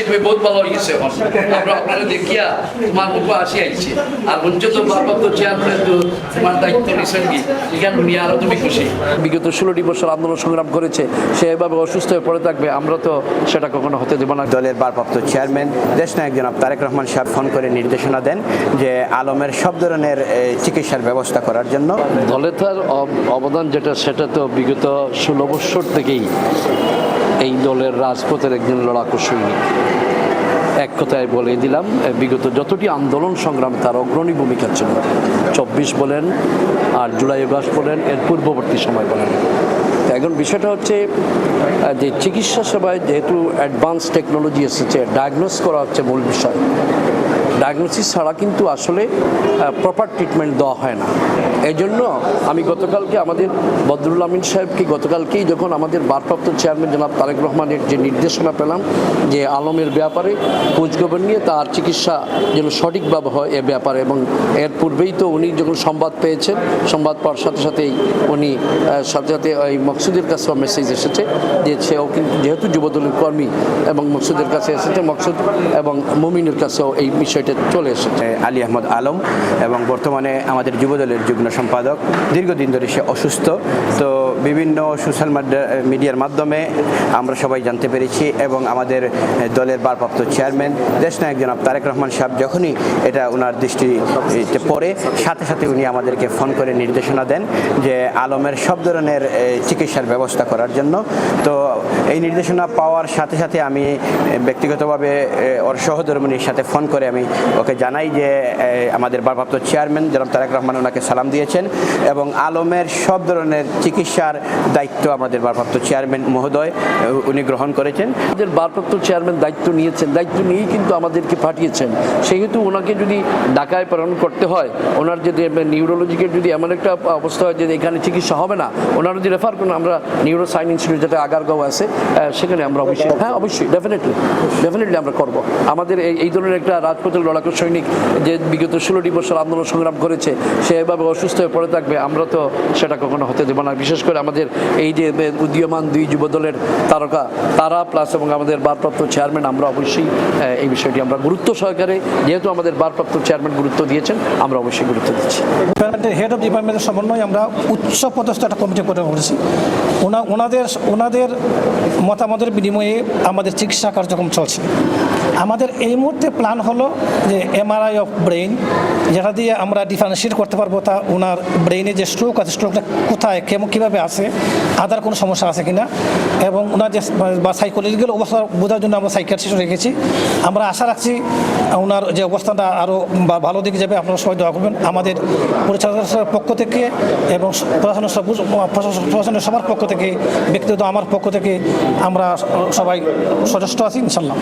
তুমি বহুত ভালো হয়ে গেছে এখন। আমরা আপনারা দেখিয়া তোমার মুখ আসি আইছি। আর তো ভারপ্রাপ্ত চেয়ারম্যান তো তোমার দায়িত্ব নিছেন কি এখানে নিয়ে আরও তুমি খুশি। বিগত ষোলোটি বছর আন্দোলন সংগ্রাম করেছে সে এভাবে অসুস্থ হয়ে পড়ে থাকবে আমরা তো সেটা কখনো হতে দেবো না। দলের ভারপ্রাপ্ত চেয়ারম্যান দেশনায়ক জনাব তারেক রহমান সাহেব ফোন করে নির্দেশনা দেন যে আলমের সব ধরনের চিকিৎসার ব্যবস্থা করার জন্য। দলে তার অব- অবদান যেটা সেটা তো বিগত ষোলো বছর থেকেই এই দলের রাজপথের একজন লড়াকু সৈনিক। এক কথায় বলে দিলাম, বিগত যতটি আন্দোলন সংগ্রাম, তার অগ্রণী ভূমিকা ছিল। চব্বিশ বলেন আর জুলাই আগস্ট বলেন, এর পূর্ববর্তী সময় বলেন। এখন বিষয়টা হচ্ছে, যে চিকিৎসা সেবায় যেহেতু অ্যাডভান্স টেকনোলজি এসেছে ডায়াগনোস করা হচ্ছে মূল বিষয়। ডায়াগনোসিস ছাড়া কিন্তু আসলে প্রপার ট্রিটমেন্ট দেওয়া হয় না। এই জন্য আমি গতকালকে আমাদের বদরুল আমিন সাহেবকে গতকালকেই যখন আমাদের ভারপ্রাপ্ত চেয়ারম্যান জনাব তারেক রহমানের যে নির্দেশনা পেলাম, যে আলমের ব্যাপারে খোঁজখবর নিয়ে তার চিকিৎসা যেন সঠিকভাবে হয় এ ব্যাপারে এবং এর পূর্বেই তো উনি যখন সংবাদ পেয়েছেন, সংবাদ পাওয়ার সাথে সাথেই উনি সাথে সাথে ওই মকসুদের কাছেও মেসেজ এসেছে যে সেও কিন্তু যেহেতু যুবদলের কর্মী এবং মকসুদের কাছে এসেছে, মকসুদ এবং মুমিনের কাছেও এই বিষয়টা চলে এসেছে। আলী আহমদ আলম এবং বর্তমানে আমাদের যুবদলের যুগ্ম সম্পাদক। দীর্ঘদিন ধরে সে অসুস্থ। তো বিভিন্ন সোশ্যাল মিডিয়ার মাধ্যমে আমরা সবাই জানতে পেরেছি এবং আমাদের দলের ভারপ্রাপ্ত চেয়ারম্যান, দেশনায়ক জনাব তারেক রহমান সাহেব যখনই এটা ওনার দৃষ্টিতে পড়ে, সাথে সাথে উনি আমাদেরকে ফোন করে নির্দেশনা দেন যে আলমের সব ধরনের চিকিৎসার ব্যবস্থা করার জন্য। তো এই নির্দেশনা পাওয়ার সাথে সাথে আমি ব্যক্তিগতভাবে ওর সহধর্মিনীর সাথে ফোন করে আমি ওকে জানাই যে আমাদের ভারপ্রাপ্ত চেয়ারম্যান জনাব তারেক রহমান ওনাকে সালাম দিয়েছেন এবং আলমের সব ধরনের চিকিৎসার দায়িত্ব আমাদের ভারপ্রাপ্ত চেয়ারম্যান মহোদয় উনি গ্রহণ করেছেন। আমাদের ভারপ্রাপ্ত চেয়ারম্যান দায়িত্ব নিয়েছেন। দায়িত্ব নিয়েই কিন্তু আমাদেরকে পাঠিয়েছেন। সেহেতু ওনাকে যদি ঢাকায় প্রেরণ করতে হয়, ওনার যদি নিউরোলজিকের যদি এমন একটা অবস্থা হয় যে এখানে চিকিৎসা হবে না, ওনার যদি রেফার করুন, আমরা নিউরো সাইন ইনস্টিটিউট যেটা আগারগাঁও আছে সেখানে আমরা অবশ্যই হ্যাঁ অবশ্যই ডেফিনেটলি ডেফিনেটলি আমরা করব। আমাদের এই ধরনের একটা রাজপথের লড়াকু সৈনিক যে বিগত ষোলোটি বছর আন্দোলন সংগ্রাম করেছে, সে এভাবে অসুস্থ হয়ে পড়ে থাকবে, আমরা তো সেটা কখনো হতে দেবো না। বিশেষ করে আমাদের এই যে উদীয়মান দুই যুব দলের তারকা তারা প্লাস এবং আমাদের বারপ্রাপ্ত চেয়ারম্যান আমরা অবশ্যই এই বিষয়টি আমরা গুরুত্ব সহকারে, যেহেতু আমাদের বারপ্রাপ্ত চেয়ারম্যান গুরুত্ব দিয়েছেন, আমরা অবশ্যই গুরুত্ব দিচ্ছি। হেড অফ ডিপার্টমেন্টের সমন্বয়ে আমরা উচ্চ পদস্থ একটা কমিটি গঠন করেছি। ওনা, ওনাদের ওনাদের মতামতের বিনিময়ে আমাদের চিকিৎসা কার্যক্রম চলছে। আমাদের এই মুহূর্তে প্ল্যান হলো যে এমআরআই অফ ব্রেইন যেটা দিয়ে আমরা ডিফারেন্সিয়েট করতে পারব তা ওনার ব্রেইনে যে স্ট্রোক আছে স্ট্রোকটা কোথায়, কেমন কীভাবে আছে আদার কোনো সমস্যা আছে কিনা, এবং ওনার যে বা সাইকোলজিক্যাল অবস্থা বোঝার জন্য আমরা সাইকিয়াট্রিস্ট রেখেছি। আমরা আশা রাখছি ওনার যে অবস্থাটা আরও বা ভালো দিকে যাবে, আপনারা সবাই দোয়া করবেন। আমাদের পরিচালকের পক্ষ থেকে এবং প্রশাসনের সব প্রশাসনের সবার পক্ষ থেকে, ব্যক্তিগত আমার পক্ষ থেকে আমরা সবাই সচেষ্ট আছি, ইনশাল্লাহ।